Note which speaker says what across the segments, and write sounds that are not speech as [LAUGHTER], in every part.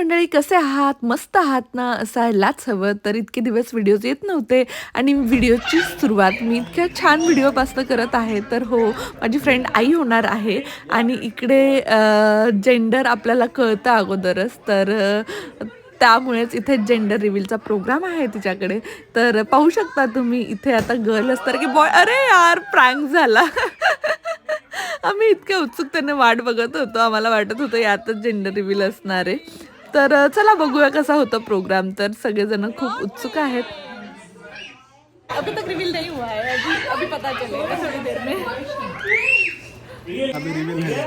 Speaker 1: मंडळी कसे आहात? मस्त आहात ना? असायलाच हवं. तर इतके दिवस व्हिडिओज येत नव्हते आणि व्हिडिओची सुरुवात मी इतक्या छान व्हिडिओपासून करत आहे. तर हो माझी फ्रेंड आई होणार आहे आणि इकडे जेंडर आपल्याला कळतं अगोदरच. तर त्यामुळेच इथे जेंडर रिव्हीलचा प्रोग्राम आहे तिच्याकडे. तर पाहू शकता तुम्ही इथे आता गर्ल असणार की बॉय अरे यार प्रँक झाला. आम्ही इतक्या उत्सुकतेने वाट बघत होतो. आम्हाला वाटत होतं यातच जेंडर रिव्हील असणार आहे. तर चला बघूया कसा होता प्रोग्राम. तर सगळेजण खूप उत्सुक आहेत. अभी तक रिवील नहीं हुआ है. अभी अभी पता चलेगा. थोड़ी देर में.
Speaker 2: अभी रिवील है।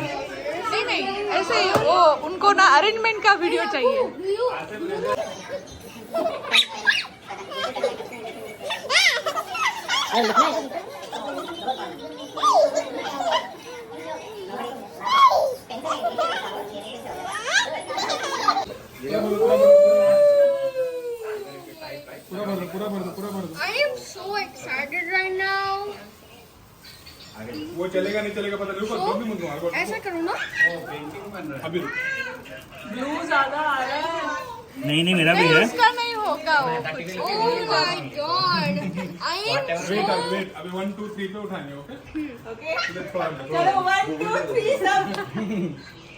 Speaker 1: नहीं नहीं. ऐसे ही वो उनको ना अरेंजमेंट का वीडियो चाहिए.
Speaker 2: पूरा भर दो पूरा भर दो वो चलेगा नहीं चलेगा पता नहीं
Speaker 3: ऐसा करो ना।
Speaker 1: ज़्यादा आ रहा है।
Speaker 4: नहीं नहीं मेरा भी है।
Speaker 1: उसका नहीं होगा। वो
Speaker 3: ओह my god I am wait
Speaker 2: wait अभी 1 2 3 पे उठाने ओके ओके
Speaker 1: चलो 1 2 3 सब। [LAUGHS]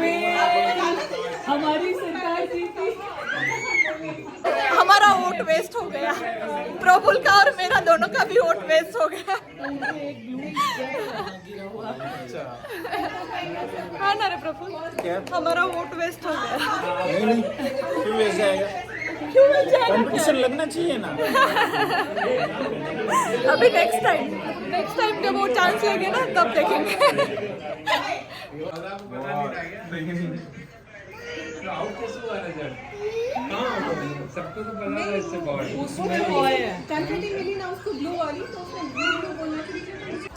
Speaker 1: में हमारी सरकार जीती हमारा वोट वेस्ट हो गया। प्रफुल का और मेरा दोनों का भी वोट वेस्ट हो गया। हाँ ना रे प्रफुल हमारा वोट वेस्ट हो गया।
Speaker 5: कंपटीशन लगना चाहिए ना।
Speaker 1: अभी नेक्स्ट टाइम नेक्स्ट टाइम जब वो चांस लेंगे ना तब देखेंगे।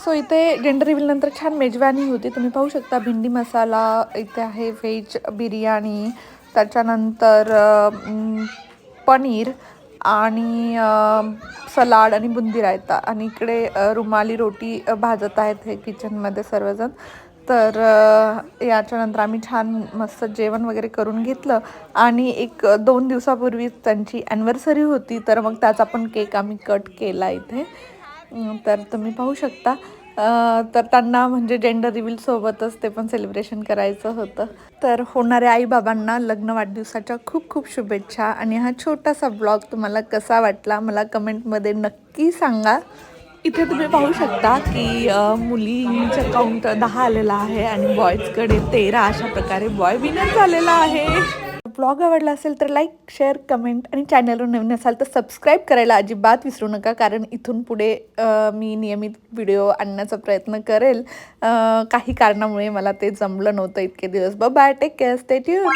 Speaker 1: सो इथे जेंडर रिव्हील नंतर छान मेजवानी होती. तुम्ही पाहू शकता भेंडी मसाला इथे आहे व्हेज बिर्याणी. त्याच्यानंतर पनीर आणि सलाड आणि बुंदी रायता आणि इकडे रुमाली रोटी भाजत आहेत हे किचनमध्ये सर्वजण. तर याच्यानंतर आम्ही छान मस्त जेवण वगैरे करून घेतलं. आणि एक दोन दिवसापूर्वीच त्यांची ॲनिव्हर्सरी होती. तर मग त्याचा पण केक आम्ही कट केला इथे. तर तुम्ही पाहू शकता. तर त्यांना म्हणजे जेंडर रिव्हील सोबतच ते पण सेलिब्रेशन करायचं होतं. तर होणाऱ्या आईबाबांना लग्न वाढदिवसाच्या खूप खूप शुभेच्छा आणि हा छोटासा ब्लॉग तुम्हाला कसा वाटला मला कमेंटमध्ये नक्की सांगा. इथे तुम्ही पाहू शकता की अ, मुलींचं काउंट दहा आलेला आहे आणि बॉयजकडे तेरा अशा प्रकारे बॉय विनर झालेला आहे. ब्लॉग आवडला असेल तर लाईक शेअर कमेंट आणि चॅनलवर नवीन असाल तर सबस्क्राईब करायला अजिबात विसरू नका. कारण इथून पुढे मी नियमित व्हिडिओ आणण्याचा प्रयत्न करेल. काही कारणामुळे मला ते जमलं नव्हतं इतके दिवस. Bye take care stay tune